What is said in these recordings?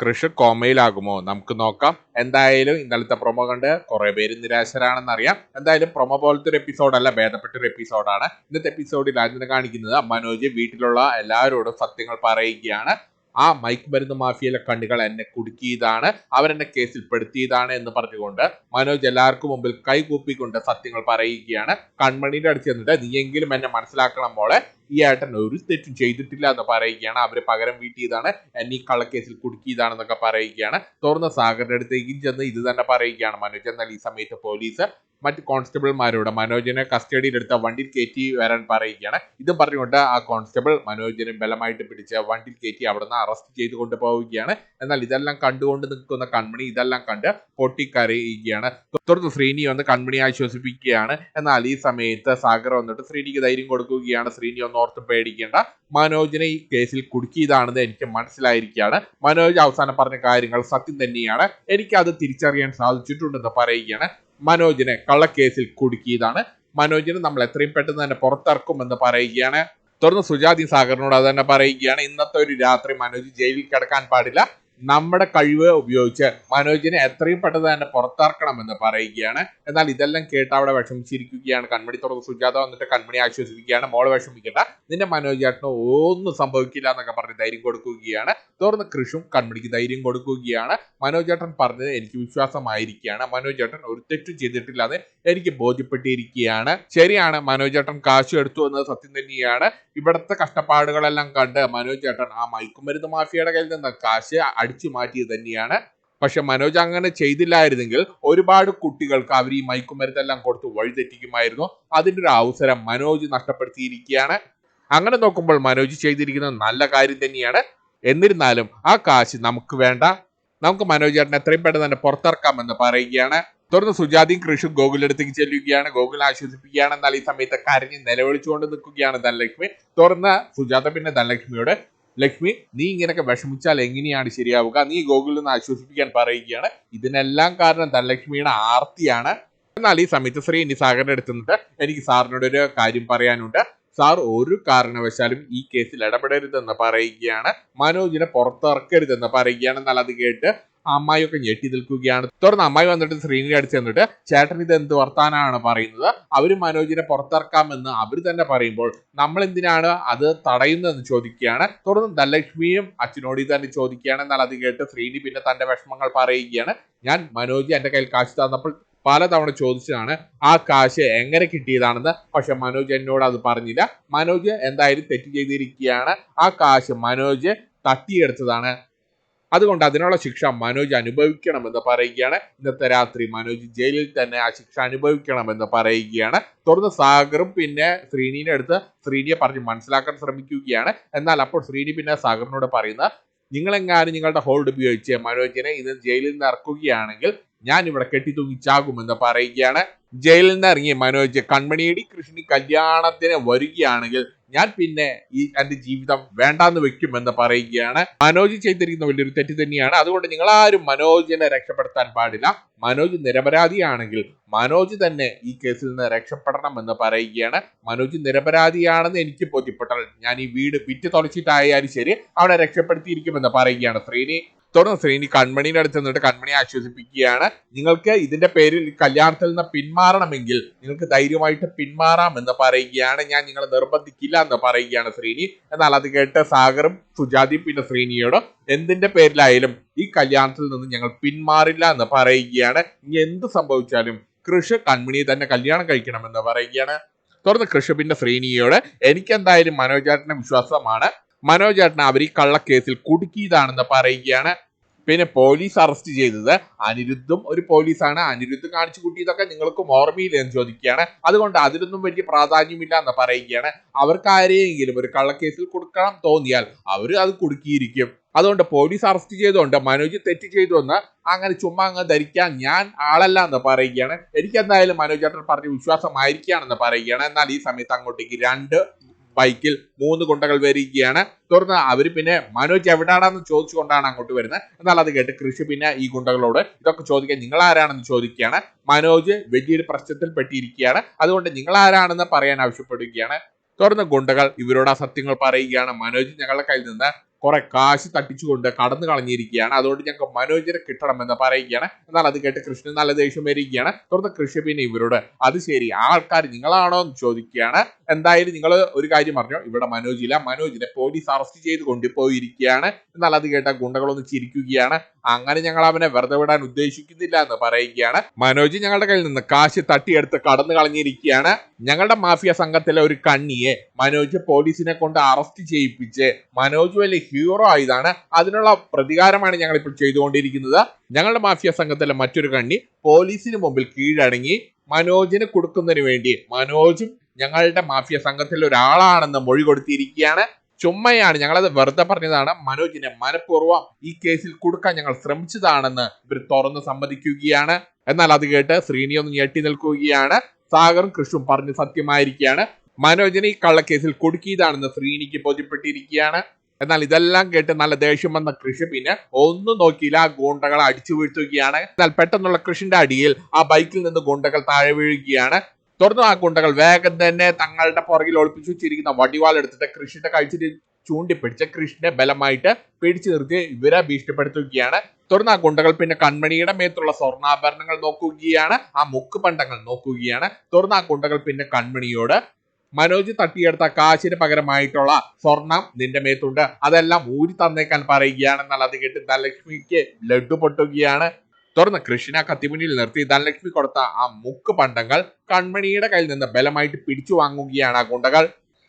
കൃഷി കോമയിലാകുമോ? നമുക്ക് നോക്കാം. എന്തായാലും ഇന്നലത്തെ പ്രൊമോ കണ്ട് കുറെ പേര് നിരാശരാണെന്ന് അറിയാം എന്തായാലും പ്രൊമോ പോലത്തെ ഒരു എപ്പിസോഡല്ല ഭേദപ്പെട്ട ഒരു എപ്പിസോഡാണ് ഇന്നത്തെ എപ്പിസോഡിൽ ആദ്യം കാണിക്കുന്നത് മനോജ് വീട്ടിലുള്ള എല്ലാവരോടും സത്യങ്ങൾ പറയുകയാണ്. ആ മൈക്ക് മരുന്ന് മാഫിയയിലെ കണ്ണികൾ എന്നെ കുടുക്കിയതാണ്. അവരെന്നെ കേസിൽ പെടുത്തിയതാണ് എന്ന് പറഞ്ഞുകൊണ്ട് മനോജ് എല്ലാവർക്കും മുമ്പിൽ കൈകൂപ്പിക്കൊണ്ട് സത്യങ്ങൾ പറയുകയാണ്. കൺമണിയുടെ അടുത്ത് ചെന്നിട്ട് നീയെങ്കിലും എന്നെ മനസ്സിലാക്കണം മോളെ. ഈ ഏട്ടൻ ഒരു തെറ്റും ചെയ്തിട്ടില്ല എന്ന് പറയുകയാണ്. അവരെ പകരം വീട്ടിയതാണ്. എന്നെ കള്ളക്കേസിൽ കുടുക്കിയതാണെന്നൊക്കെ പറയുകയാണ്. തുറന്ന സാഗറിന്റെ അടുത്തേക്കും ചെന്ന് ഇത് തന്നെ പറയുകയാണ്. മനോജ് എന്നാൽ ഈ സമയത്ത് പോലീസ് മറ്റ് കോൺസ്റ്റബിൾമാരോട് മനോജിനെ കസ്റ്റഡിയിലെടുത്ത വണ്ടിയിൽ കയറ്റി വരാൻ പറയുകയാണ്. ഇതും പറഞ്ഞുകൊണ്ട് ആ കോൺസ്റ്റബിൾ മനോജിനെ ബലമായിട്ട് പിടിച്ച് വണ്ടിയിൽ കയറ്റി അവിടുന്ന് അറസ്റ്റ് ചെയ്ത് കൊണ്ടുപോവുകയാണ് എന്നാൽ ഇതെല്ലാം കണ്ടുകൊണ്ട് നിൽക്കുന്ന കൺമണി ഇതെല്ലാം കണ്ട് പൊട്ടിക്കരയുകയാണ്. തുടർന്ന് ശ്രീനി വന്ന് കൺമണി ആശ്വസിപ്പിക്കുകയാണ്. എന്നാൽ ഈ സമയത്ത് സാഗർ വന്നിട്ട് ശ്രീനിക്ക് ധൈര്യം കൊടുക്കുകയാണ്. ശ്രീനി ഒന്ന് ഓർത്ത് പേടിക്കേണ്ട. മനോജിനെ ഈ കേസിൽ കുടുക്കിയതാണെന്ന് എനിക്ക് മനസ്സിലായിരിക്കുകയാണ്. മനോജ് അവസാനം പറഞ്ഞ കാര്യങ്ങൾ സത്യം തന്നെയാണ്. എനിക്ക് അത് തിരിച്ചറിയാൻ സാധിച്ചിട്ടുണ്ടെന്ന് പറയുകയാണ്. മനോജിനെ കള്ളക്കേസിൽ കുടുക്കിയതാണ്. മനോജിനെ നമ്മൾ എത്രയും പെട്ടെന്ന് തന്നെ പുറത്തിറക്കുമെന്ന് പറയുകയാണ്. തുടർന്ന് സുജാതി സാഗറിനോട് അത് തന്നെ പറയുകയാണ്. ഇന്നത്തെ ഒരു രാത്രി മനോജ് ജയിലിൽ കിടക്കാൻ പാടില്ല. നമ്മുടെ കഴിവ് ഉപയോഗിച്ച് മനോജിനെ എത്രയും പെട്ടെന്ന് തന്നെ പുറത്തിറക്കണമെന്ന് പറയുകയാണ്. എന്നാൽ ഇതെല്ലാം കേട്ട് അവിടെ വിഷമിച്ചിരിക്കുകയാണ്. കൺമണി തുറന്ന് സുജാത വന്നിട്ട് കൺമണി ആശ്വസിപ്പിക്കുകയാണ്. മോൾ വിഷമിക്കണ്ട. നിന്റെ മനോജ് ചേട്ടന് ഒന്നും സംഭവിക്കില്ല എന്നൊക്കെ പറഞ്ഞ് ധൈര്യം കൊടുക്കുകയാണ്. തുറന്ന് കൃഷും കൺമണിക്ക് ധൈര്യം കൊടുക്കുകയാണ്. മനോജ് ചേട്ടൻ പറഞ്ഞത് എനിക്ക് വിശ്വാസമായിരിക്കുകയാണ്. മനോജ് ചേട്ടൻ ഒരു തെറ്റും ചെയ്തിട്ടില്ലാതെ എനിക്ക് ബോധ്യപ്പെട്ടിരിക്കുകയാണ്. ശരിയാണ് മനോജ് ചേട്ടൻ കാശ് എടുത്തു എന്നത് സത്യം തന്നെയാണ്. ഇവിടുത്തെ കഷ്ടപ്പാടുകളെല്ലാം കണ്ട് മനോജ് ചേട്ടൻ ആ മയക്കുമരുന്ന് മാഫിയയുടെ കയ്യിൽ നിന്ന് കാശ് അടിച്ചു മാറ്റിയത് തന്നെയാണ്. പക്ഷെ മനോജ് അങ്ങനെ ചെയ്തില്ലായിരുന്നെങ്കിൽ ഒരുപാട് കുട്ടികൾക്ക് അവർ ഈ മയക്കുമരുന്നെല്ലാം കൊടുത്ത് വഴിതെറ്റിക്കുമായിരുന്നു. അതിന്റെ ഒരു അവസരം മനോജ് നഷ്ടപ്പെടുത്തിയിരിക്കുകയാണ്. അങ്ങനെ നോക്കുമ്പോൾ മനോജ് ചെയ്തിരിക്കുന്നത് നല്ല കാര്യം തന്നെയാണ്. എന്നിരുന്നാലും ആ കാശ് നമുക്ക് വേണ്ട. നമുക്ക് മനോജ് ചേട്ടനെ എത്രയും പെട്ടെന്ന് തന്നെ പുറത്തിറക്കാമെന്ന് പറയുകയാണ്. തുടർന്ന് സുജാതിയും കൃഷും ഗോകുലടുത്തേക്ക് ചെല്ലുകയാണ്. ഗോകുൽ ആശ്വസിപ്പിക്കുകയാണ്. എന്നാൽ ഈ സമയത്ത് കരഞ്ഞ് നിലവിളിച്ചുകൊണ്ട് നിൽക്കുകയാണ് ധനലക്ഷ്മി. തുടർന്ന് സുജാത പിന്നെ ധനലക്ഷ്മിയോട് ലക്ഷ്മി നീ ഇങ്ങനെയൊക്കെ വിഷമിച്ചാൽ എങ്ങനെയാണ് ശരിയാവുക? നീ ഗോകുലിൽ നിന്ന് ആശ്വസിപ്പിക്കാൻ പറയുകയാണ്. ഇതിനെല്ലാം കാരണം ധനലക്ഷ്മിയുടെ ആർത്തിയാണ്. എന്നാൽ ഈ സമയത്ത് ശ്രീ ഇനി സാഗറിന്റെ അടുത്ത് നിന്നിട്ട് എനിക്ക് സാറിനോട് ഒരു കാര്യം പറയാനുണ്ട്. സാർ ഒരു കാരണവശാലും ഈ കേസിൽ ഇടപെടരുതെന്ന് പറയുകയാണ്. മനോജിനെ പുറത്തിറക്കരുതെന്ന് പറയുകയാണ് എന്നാൽ അത് കേട്ട് അമ്മായിയൊക്കെ ഞെട്ടി നിൽക്കുകയാണ്. തുടർന്ന് അമ്മായി വന്നിട്ട് ശ്രീനിധി അടിച്ച് തന്നിട്ട് ചേട്ടൻ ഇത് എന്ത് വർത്താനാണ് പറയുന്നത്? അവർ മനോജിനെ പുറത്തിറക്കാമെന്ന് അവർ തന്നെ പറയുമ്പോൾ നമ്മൾ എന്തിനാണ് അത് തടയുന്നതെന്ന് ചോദിക്കുകയാണ്. തുടർന്ന് ധനലക്ഷ്മിയും അച്ഛനോട് തന്നെ ചോദിക്കുകയാണ്. എന്നാൽ അത് കേട്ട് ശ്രീനി പിന്നെ തന്റെ വിഷമങ്ങൾ പറയുകയാണ്. ഞാൻ മനോജ് എന്റെ കയ്യിൽ കാശ് തന്നപ്പോൾ പലതവണ ചോദിച്ചതാണ് ആ കാശ് എങ്ങനെ കിട്ടിയതാണെന്ന്? പക്ഷെ മനോജ് എന്നോട് അത് പറഞ്ഞില്ല. മനോജ് എന്തായാലും തെറ്റ് ചെയ്തിരിക്കുകയാണ്. ആ കാശ് മനോജ് തട്ടിയെടുത്തതാണ്. അതുകൊണ്ട് അതിനുള്ള ശിക്ഷ മനോജ് അനുഭവിക്കണമെന്ന് പറയുകയാണ്. ഇന്നത്തെ രാത്രി മനോജ് ജയിലിൽ തന്നെ ആ ശിക്ഷ അനുഭവിക്കണമെന്ന് പറയുകയാണ്. തുടർന്ന് സാഗറും പിന്നെ ശ്രീനിയുടെ അടുത്ത് ശ്രീനിയെ പറഞ്ഞ് മനസ്സിലാക്കാൻ ശ്രമിക്കുകയാണ്. എന്നാൽ അപ്പോൾ ശ്രീനി പിന്നെ സാഗറിനോട് പറയുന്ന നിങ്ങളെങ്ങാനും നിങ്ങളുടെ ഹോൾഡ് ഉപയോഗിച്ച് മനോജിനെ ഇന്ന് ജയിലിൽ നിന്ന് ഇറക്കുകയാണെങ്കിൽ ഞാൻ ഇവിടെ കെട്ടിത്തൂങ്ങിച്ചാകുമെന്ന് പറയുകയാണ്. ജയിലിൽ നിന്ന് ഇറങ്ങി മനോജ് കൺമണിയടി കൃഷ്ണി കല്യാണത്തിന് വരികയാണെങ്കിൽ ഞാൻ പിന്നെ ഈ എന്റെ ജീവിതം വേണ്ടാന്ന് വെക്കുമെന്ന് പറയുകയാണ്. മനോജ് ചെയ്തിരിക്കുന്ന വലിയൊരു തെറ്റ് തന്നെയാണ്. അതുകൊണ്ട് നിങ്ങൾ ആരും മനോജിനെ രക്ഷപ്പെടുത്താൻ പാടില്ല. മനോജ് നിരപരാധിയാണെങ്കിൽ മനോജ് തന്നെ ഈ കേസിൽ നിന്ന് രക്ഷപ്പെടണം എന്ന് പറയുകയാണ്. മനോജ് നിരപരാധിയാണെന്ന് എനിക്ക് ബോധ്യപ്പെട്ടാൽ ഞാൻ ഈ വീട് വിറ്റ് തുളച്ചിട്ടായാലും ശരി അവനെ രക്ഷപ്പെടുത്തിയിരിക്കുമെന്ന് പറയുകയാണ് ശ്രീനി. തുടർന്ന് ശ്രീനി കൺമണിയുടെ അടുത്ത് നിന്നിട്ട് കൺമണി ആശ്വസിപ്പിക്കുകയാണ്. നിങ്ങൾക്ക് ഇതിന്റെ പേരിൽ കല്യാണത്തിൽ നിന്ന് പിന്മാറണമെങ്കിൽ നിങ്ങൾക്ക് ധൈര്യമായിട്ട് പിന്മാറാം എന്ന് പറയുകയാണ് ഞാൻ നിങ്ങളെ നിർബന്ധിക്കില്ല എന്ന് പറയുകയാണ് ശ്രീനി. എന്നാൽ അത് കേട്ട് സാഗറും സുജാതിയും പിന്നെ ശ്രീനിയോടും എന്തിന്റെ പേരിലായാലും ഈ കല്യാണത്തിൽ നിന്ന് ഞങ്ങൾ പിന്മാറില്ല എന്ന് പറയുകയാണ്. ഇനി എന്ത് സംഭവിച്ചാലും കൃഷി കൺമണിയെ തന്നെ കല്യാണം കഴിക്കണമെന്ന് പറയുകയാണ്. തുടർന്ന് കൃഷ് പിന്നെ ശ്രീനിയോട് എനിക്ക് എന്തായാലും മനോജേട്ടനെ വിശ്വാസമാണ്. മനോജേട്ടനെ അവർ ഈ കള്ളക്കേസിൽ കുടുക്കിയതാണെന്ന് പറയുകയാണ്. പിന്നെ പോലീസ് അറസ്റ്റ് ചെയ്തത് അനിരുദ്ധും ഒരു പോലീസാണ് അനിരുദ്ധ് കാണിച്ചു കൂട്ടിയതൊക്കെ നിങ്ങൾക്കും ഓർമ്മയില്ല എന്ന് ചോദിക്കുകയാണ്. അതുകൊണ്ട് അതിനൊന്നും വലിയ പ്രാധാന്യമില്ല എന്ന് പറയുകയാണ്. അവർക്ക് ആരെയെങ്കിലും ഒരു കള്ളക്കേസിൽ കൊടുക്കണം തോന്നിയാൽ അവർ അത് കൊടുക്കിയിരിക്കും. അതുകൊണ്ട് പോലീസ് അറസ്റ്റ് ചെയ്തുകൊണ്ട് മനോജ് തെറ്റ് ചെയ്തു എന്ന് അങ്ങനെ ചുമ്മാ അങ്ങ് ധരിക്കാൻ ഞാൻ ആളല്ല എന്ന് പറയുകയാണ്. എനിക്ക് എന്തായാലും മനോജ് ചേട്ടൻ പറഞ്ഞ വിശ്വാസമായിരിക്കുകയാണെന്ന് പറയുകയാണ്. എന്നാൽ ഈ സമയത്ത് അങ്ങോട്ടേക്ക് രണ്ട് ബൈക്കിൽ മൂന്ന് ഗുണ്ടകൾ വരികയാണ്. തുടർന്ന് അവർ പിന്നെ മനോജ് എവിടാണെന്ന് ചോദിച്ചുകൊണ്ടാണ് അങ്ങോട്ട് വരുന്നത്? എന്നാൽ അത് കേട്ട് കൃഷി പിന്നെ ഈ ഗുണ്ടകളോട് ഇതൊക്കെ ചോദിക്കാൻ നിങ്ങൾ ആരാണെന്ന് ചോദിക്കുകയാണ്. മനോജ് വലിയൊരു പ്രശ്നത്തിൽ പെട്ടിയിരിക്കുകയാണ് അതുകൊണ്ട് നിങ്ങൾ ആരാണെന്ന് പറയാൻ ആവശ്യപ്പെടുകയാണ്. തുടർന്ന് ഗുണ്ടകൾ ഇവരോട് ആ സത്യങ്ങൾ പറയുകയാണ്. മനോജ് ഞങ്ങളുടെ കയ്യിൽ നിന്ന് കുറെ കാശ് തട്ടിച്ചുകൊണ്ട് കടന്നു കളഞ്ഞിരിക്കുകയാണ്. അതുകൊണ്ട് ഞങ്ങൾക്ക് മനോജിനെ കിട്ടണമെന്ന് പറയുകയാണ്. എന്നാൽ അത് കേട്ട് കൃഷ്ണൻ നല്ല ദേഷ്യം വരികയാണ്. തുടർന്ന് കൃഷ്ണ പിന്നെ ഇവരോട് അത് ശരി ആൾക്കാർ നിങ്ങളാണോ എന്ന് ചോദിക്കുകയാണ്. എന്തായാലും നിങ്ങൾ ഒരു കാര്യം പറഞ്ഞു. ഇവിടെ മനോജില്ല. മനോജിനെ പോലീസ് അറസ്റ്റ് ചെയ്ത് കൊണ്ടുപോയിരിക്കുകയാണ്. എന്നാൽ അത് കേട്ട ഗുണ്ടകളൊന്ന് ചിരിക്കുകയാണ്. അങ്ങനെ ഞങ്ങൾ അവനെ വെറുതെ വിടാൻ ഉദ്ദേശിക്കുന്നില്ല എന്ന് പറയുകയാണ്. മനോജ് ഞങ്ങളുടെ കയ്യിൽ നിന്ന് കാശ് തട്ടിയെടുത്ത് കടന്നു കളഞ്ഞിരിക്കുകയാണ്. ഞങ്ങളുടെ മാഫിയ സംഘത്തിലെ ഒരു കണ്ണിയെ മനോജ് പോലീസിനെ കൊണ്ട് അറസ്റ്റ് ചെയ്യിപ്പിച്ച് മനോജ് വലിയ ഹീറോ ആയതാണ്. അതിനുള്ള പ്രതികാരമാണ് ഞങ്ങൾ ഇപ്പോൾ ചെയ്തുകൊണ്ടിരിക്കുന്നത്. ഞങ്ങളുടെ മാഫിയ സംഘത്തിലെ മറ്റൊരു കണ്ണി പോലീസിന് മുമ്പിൽ കീഴടങ്ങി മനോജിന് കൊടുക്കുന്നതിന് വേണ്ടി മനോജും ഞങ്ങളുടെ മാഫിയ സംഘത്തിലെ ഒരാളാണെന്ന് മൊഴി കൊടുത്തിരിക്കുകയാണ്. ചുമ്മയാണ് ഞങ്ങളത് വെറുതെ പറഞ്ഞതാണ്. മനോജിനെ മനഃപൂർവം ഈ കേസിൽ കൊടുക്കാൻ ഞങ്ങൾ ശ്രമിച്ചതാണെന്ന് ഇവർ തുറന്ന് സമ്മതിക്കുകയാണ്. എന്നാൽ അത് കേട്ട് ശ്രീനി ഒന്ന് ഞെട്ടി നിൽക്കുകയാണ്. സാഗറും കൃഷും പറഞ്ഞ് സത്യമായിരിക്കുകയാണ്. മനോജിനെ ഈ കള്ളക്കേസിൽ കൊടുക്കിയതാണെന്ന് ശ്രീനിക്ക് ബോധ്യപ്പെട്ടിരിക്കുകയാണ്. എന്നാൽ ഇതെല്ലാം കേട്ട് നല്ല ദേഷ്യം വന്ന കൃഷി പിന്നെ ഒന്നും നോക്കിയില്ല. ആ ഗുണ്ടകളെ അടിച്ചു വീഴ്ത്തുകയാണ്. എന്നാൽ പെട്ടെന്നുള്ള കൃഷിന്റെ അടിയിൽ ആ ബൈക്കിൽ നിന്ന് ഗുണ്ടകൾ താഴെ വീഴുകയാണ്. തുടർന്ന് ആ ഗുണ്ടകൾ വേഗം തന്നെ തങ്ങളുടെ പുറകിൽ ഒളിപ്പിച്ചു വെച്ചിരിക്കുന്ന വടിവാൾ എടുത്തിട്ട് കൃഷിന്റെ കഴിച്ചിട്ട് ചൂണ്ടിപ്പിടിച്ച് കൃഷിനെ ബലമായിട്ട് പിടിച്ചു നിർത്തി ഇവരെ ഭീഷണിപ്പെടുത്തുകയാണ്. തുടർന്ന് ആ ഗുണ്ടകൾ പിന്നെ കൺമണിയുടെ മേത്തുള്ള സ്വർണാഭരണങ്ങൾ നോക്കുകയാണ്. ആ മുക്ക് പണ്ടങ്ങൾ നോക്കുകയാണ്. തുടർന്ന് ആ ഗുണ്ടകൾ പിന്നെ കൺമണിയോട് മനോജ് തട്ടിയെടുത്ത കാശിന് പകരമായിട്ടുള്ള സ്വർണം നിന്റെ മേത്തുണ്ട്. അതെല്ലാം ഊരി തന്നേക്കാൻ പറയുകയാണെന്നാൽ അത് കേട്ട് ധനലക്ഷ്മിക്ക് ലഡു പൊട്ടുകയാണ്. തുടർന്ന് കൃഷ്ണ കത്തിമുന്നിൽ നിർത്തി ധനലക്ഷ്മി കൊടുത്ത ആ മുക്ക് പണ്ടങ്ങൾ കൺമണിയുടെ കയ്യിൽ നിന്ന് ബലമായിട്ട് പിടിച്ചു വാങ്ങുകയാണ് ആ ഗുണ്ടകൾ.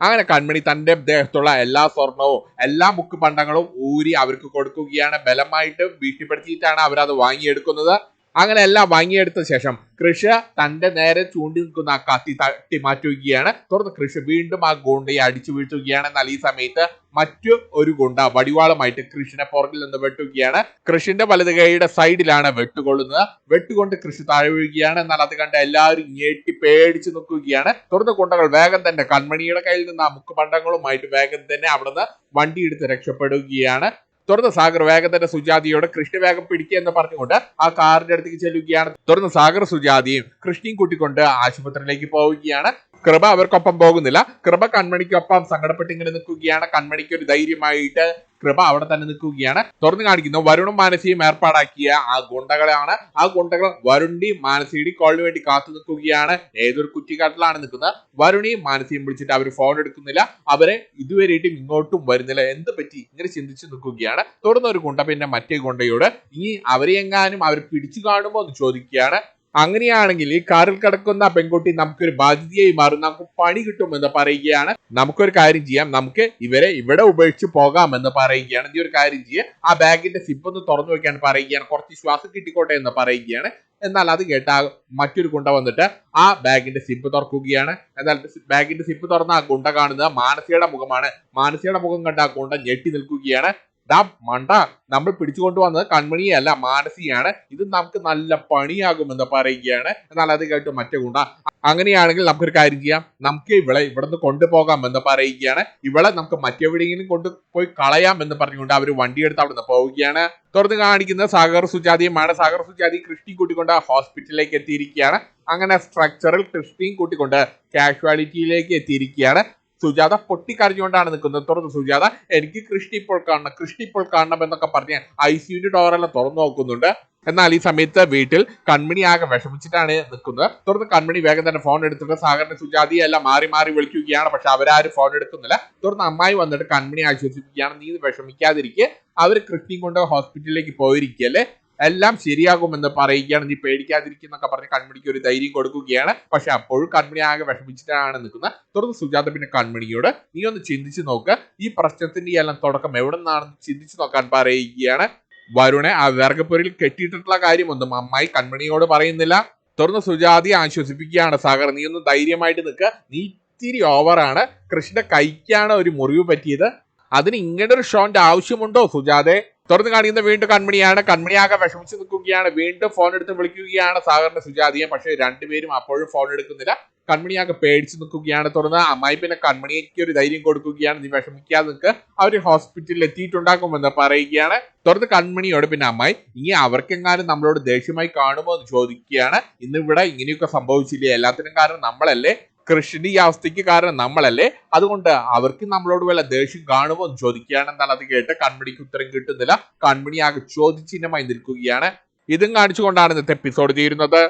അങ്ങനെ കൺമണി തന്റെ ദേഹത്തുള്ള എല്ലാ സ്വർണവും എല്ലാ മുക്ക് പണ്ടങ്ങളും ഊരി അവർക്ക് കൊടുക്കുകയാണ്. ബലമായിട്ട് ഭീഷണിപ്പെടുത്തിയിട്ടാണ് അവരത് വാങ്ങിയെടുക്കുന്നത്. അങ്ങനെ എല്ലാം വാങ്ങിയെടുത്ത ശേഷം കൃഷ തന്റെ നേരെ ചൂണ്ടി നിൽക്കുന്ന ആ കത്തി തട്ടി മാറ്റുകയാണ്. തുടർന്ന് കൃഷ വീണ്ടും ആ ഗുണ്ടയെ അടിച്ചു വീഴ്ത്തുകയാണ്. എന്നാൽ ഈ സമയത്ത് മറ്റു ഒരു ഗുണ്ട വടിവാളുമായിട്ട് കൃഷിനെ പുറകിൽ നിന്ന് വെട്ടുകയാണ്. കൃഷിന്റെ വലത് കൈയുടെ സൈഡിലാണ് വെട്ടുകൊള്ളുന്നത്. വെട്ടുകൊണ്ട് കൃഷി താഴെ വീഴുകയാണ്. എന്നാൽ അത് കണ്ട് എല്ലാവരും ഞെട്ടി പേടിച്ചു നിൽക്കുകയാണ്. തുടർന്ന് ഗുണ്ടകൾ വേഗം തന്നെ കൺമണിയുടെ കയ്യിൽ നിന്ന് ആ മുക്കുപണ്ടങ്ങളുമായിട്ട് വേഗം തന്നെ അവിടുന്ന് വണ്ടിയെടുത്ത് രക്ഷപ്പെടുകയാണ്. തുടർന്ന് സാഗർ വേഗം തന്നെ സുജാതിയോട് കൃഷ്ണ വേഗം പിടിക്കുക എന്ന് പറഞ്ഞുകൊണ്ട് ആ കാറിന്റെ അടുത്തേക്ക് ചെല്ലുകയാണ്. തുറന്ന് സാഗർ സുജാതിയും കൃഷ്ണയും കൂട്ടിക്കൊണ്ട് ആശുപത്രിയിലേക്ക് പോവുകയാണ്. കൃപ അവർക്കൊപ്പം പോകുന്നില്ല. കൃപ കൺമണിക്കൊപ്പം സങ്കടപ്പെട്ട് ഇങ്ങനെ നിൽക്കുകയാണ്. കൺമണിക്ക് ഒരു ധൈര്യമായിട്ട് കൃപ അവിടെ തന്നെ നിൽക്കുകയാണ്. തുറന്നു കാണിക്കുന്നു വരുണും മാനസിയും ഏർപ്പാടാക്കിയ ആ ഗുണ്ടകളാണ്. ആ ഗുണ്ടകൾ വരുണിന്റെയും മാനസിയുടെയും കോളിന് വേണ്ടി കാത്തു നിൽക്കുകയാണ്. ഏതൊരു കുറ്റിക്കാട്ടിലാണ് നിൽക്കുന്നത്? വരുണിയും മാനസിയും വിളിച്ചിട്ട് അവർ ഫോൺ എടുക്കുന്നില്ല. അവരെ ഇതുവരെയായിട്ടും ഇങ്ങോട്ടും വരുന്നില്ല. എന്ത് പറ്റി? ഇങ്ങനെ ചിന്തിച്ചു നിൽക്കുകയാണ്. തുടർന്ന് ഒരു ഗുണ്ട പിന്നെ മറ്റേ ഗുണ്ടയോട് ഇനി അവരെ എങ്ങാനും അവർ പിടിച്ചു കാണുമോ? എന്ന് ചോദിക്കുകയാണ്. അങ്ങനെയാണെങ്കിൽ ഈ കാറിൽ കിടക്കുന്ന പെൺകുട്ടി നമുക്കൊരു ബാധ്യതയായി മാറും. നമുക്ക് പണി കിട്ടുമെന്ന് പറയുകയാണ്. നമുക്കൊരു കാര്യം ചെയ്യാം. നമുക്ക് ഇവരെ ഇവിടെ ഉപേക്ഷിച്ച് പോകാമെന്ന് പറയുകയാണ്. നീ ഒരു കാര്യം ചെയ്യുക ആ ബാഗിന്റെ സിപ്പ് ഒന്ന് തുറന്നു വെക്കാൻ പറയുകയാണ്. കുറച്ച് ശ്വാസം കിട്ടിക്കോട്ടെ എന്ന് പറയുകയാണ്. എന്നാൽ അത് കേട്ട മറ്റൊരു ഗുണ്ട വന്നിട്ട് ആ ബാഗിന്റെ സിപ്പ് തുറക്കുകയാണ്. എന്നാൽ ബാഗിന്റെ സിപ്പ് തുറന്ന ആ ഗുണ്ട കാണുന്നത് മാനസികയുടെ മുഖമാണ്. മാനസികയുടെ മുഖം കണ്ട ആ ഗുണ്ട ഞെട്ടി നിൽക്കുകയാണ്. ഡാ മണ്ട നമ്മൾ പിടിച്ചുകൊണ്ടുവന്നത് കൺമണിയല്ല മാനസിയാണ്. ഇത് നമുക്ക് നല്ല പണിയാകുമെന്ന് പറയുകയാണ്. എന്നാൽ അത് കേട്ട് മറ്റേ ഗുണ്ട അങ്ങനെയാണെങ്കിൽ നമുക്കൊരു കാര്യം ചെയ്യാം. നമുക്ക് ഇവളെ ഇവിടുന്ന് കൊണ്ടുപോകാം എന്ന് പറയുകയാണ്. ഇവളെ നമുക്ക് മറ്റെവിടെയെങ്കിലും കൊണ്ടുപോയി കളയാം എന്ന് പറഞ്ഞുകൊണ്ട് അവർ വണ്ടിയെടുത്ത് അവിടുന്ന് പോവുകയാണ്. തുറന്ന് കാണിക്കുന്ന സാഗർ സുജാതിയുമാണ് സാഗർ സുജാതി കൃഷ്ണി കൂട്ടിക്കൊണ്ട് ഹോസ്പിറ്റലിലേക്ക് എത്തിയിരിക്കുകയാണ്. അങ്ങനെ സ്ട്രക്ചറിൽ കൃഷ്ണിയും കൂട്ടിക്കൊണ്ട് കാഷ്വാലിറ്റിയിലേക്ക് എത്തിയിരിക്കുകയാണ്. സുജാത പൊട്ടിക്കരഞ്ഞുകൊണ്ടാണ് നിൽക്കുന്നത്. തുറന്ന് സുജാത എനിക്ക് കൃഷ്ണി ഇപ്പോൾ കാണണം കൃഷ്ണി ഇപ്പോൾ കാണണം എന്നൊക്കെ പറഞ്ഞ് ഐ സിയുടെ ഡോറെല്ലാം തുറന്നു നോക്കുന്നുണ്ട്. എന്നാൽ ഈ സമയത്ത് വീട്ടിൽ കൺമണി ആകെ വിഷമിച്ചിട്ടാണ് നിൽക്കുന്നത്. തുടർന്ന് കൺമണി വേഗം തന്നെ ഫോൺ എടുത്തിട്ട് സാഗറിന്റെ സുജാതിയെല്ലാം മാറി മാറി വിളിക്കുകയാണ്. പക്ഷെ അവരാരും ഫോൺ എടുക്കുന്നില്ല. തുടർന്ന് അമ്മായി വന്നിട്ട് കൺമണി ആശ്വസിപ്പിക്കുകയാണ്. നീ വിഷമിക്കാതിരിക്കുക വിഷമിക്കാതിരിക്കെ. അവർ കൃഷ്ണയും കൊണ്ട് ഹോസ്പിറ്റലിലേക്ക് പോയിരിക്കല്ലേ എല്ലാം ശരിയാകുമെന്ന് പറയുകയാണ്. നീ പേടിക്കാതിരിക്കുന്നൊക്കെ പറഞ്ഞ് കൺമണിക്ക് ഒരു ധൈര്യം കൊടുക്കുകയാണ്. പക്ഷെ അപ്പോഴും കൺമണി ആകെ വിഷമിച്ചിട്ടാണ് നിൽക്കുന്നത്. തുടർന്ന് സുജാത പിന്നെ കൺമണിയോട് നീ ഒന്ന് ചിന്തിച്ചു നോക്ക്. ഈ പ്രശ്നത്തിന്റെ എല്ലാം തുടക്കം എവിടെ നിന്നാണെന്ന് ചിന്തിച്ചു നോക്കാൻ പറയുകയാണ്. വരുണെ ആ വിറകപ്പൊരിൽ കെട്ടിയിട്ടുള്ള കാര്യമൊന്നും അമ്മായി കൺമണിയോട് പറയുന്നില്ല. തുടർന്ന് സുജാതി ആശ്വസിപ്പിക്കുകയാണ്. സാഗർ നീ ഒന്ന് ധൈര്യമായിട്ട് നിൽക്കുക നീ ഇത്തിരി ഓവറാണ്. കൃഷ്ണ കൈക്കാണ് ഒരു മുറിവ് പറ്റിയത്. അതിന് ഇങ്ങനെ ഒരു ഷോന്റെ ആവശ്യമുണ്ടോ സുജാതെ? തുറന്ന് കാണിക്കുന്ന വീണ്ടും കൺമണിയാണ്. കൺമണിയാകെ വിഷമിച്ച് നിൽക്കുകയാണ്. വീണ്ടും ഫോൺ എടുത്ത് വിളിക്കുകയാണ് സാഗറിന്റെ സുജാതിയെ. പക്ഷേ രണ്ടുപേരും അപ്പോഴും ഫോൺ എടുക്കുന്നില്ല. കൺമണിയാകെ പേടിച്ച് നിൽക്കുകയാണ്. തുറന്ന് അമ്മായി പിന്നെ കൺമണിക്ക് ഒരു ധൈര്യം കൊടുക്കുകയാണ്. നീ വിഷമിക്കാതെ നിൽക്ക്. അവർ ഹോസ്പിറ്റലിൽ എത്തിയിട്ടുണ്ടാക്കുമെന്ന് പറയുകയാണ്. തുറന്ന് കൺമണിയോട് പിന്നെ അമ്മായി ഇനി അവർക്കെങ്ങാനും നമ്മളോട് ദേഷ്യമായി കാണുമോ? എന്ന് ചോദിക്കുകയാണ്. ഇന്നിവിടെ ഇങ്ങനെയൊക്കെ സംഭവിച്ചില്ലേ? എല്ലാത്തിനും കാരണം നമ്മളല്ലേ? കൃഷിന്റെ ഈ അവസ്ഥയ്ക്ക് കാരണം നമ്മളല്ലേ? അതുകൊണ്ട് അവർക്ക് നമ്മളോട് വല്ല ദേഷ്യം കാണുമോ എന്ന് ചോദിക്കുകയാണെന്നാൽ അത് കേട്ട് കൺമണിക്ക് ഉത്തരം കിട്ടുന്നില്ല. കൺമണി ആകെ ചോദ്യചിഹ്നമായി നിൽക്കുകയാണ്. ഇതും കാണിച്ചുകൊണ്ടാണ് ഇന്നത്തെ എപ്പിസോഡ് തീരുന്നത്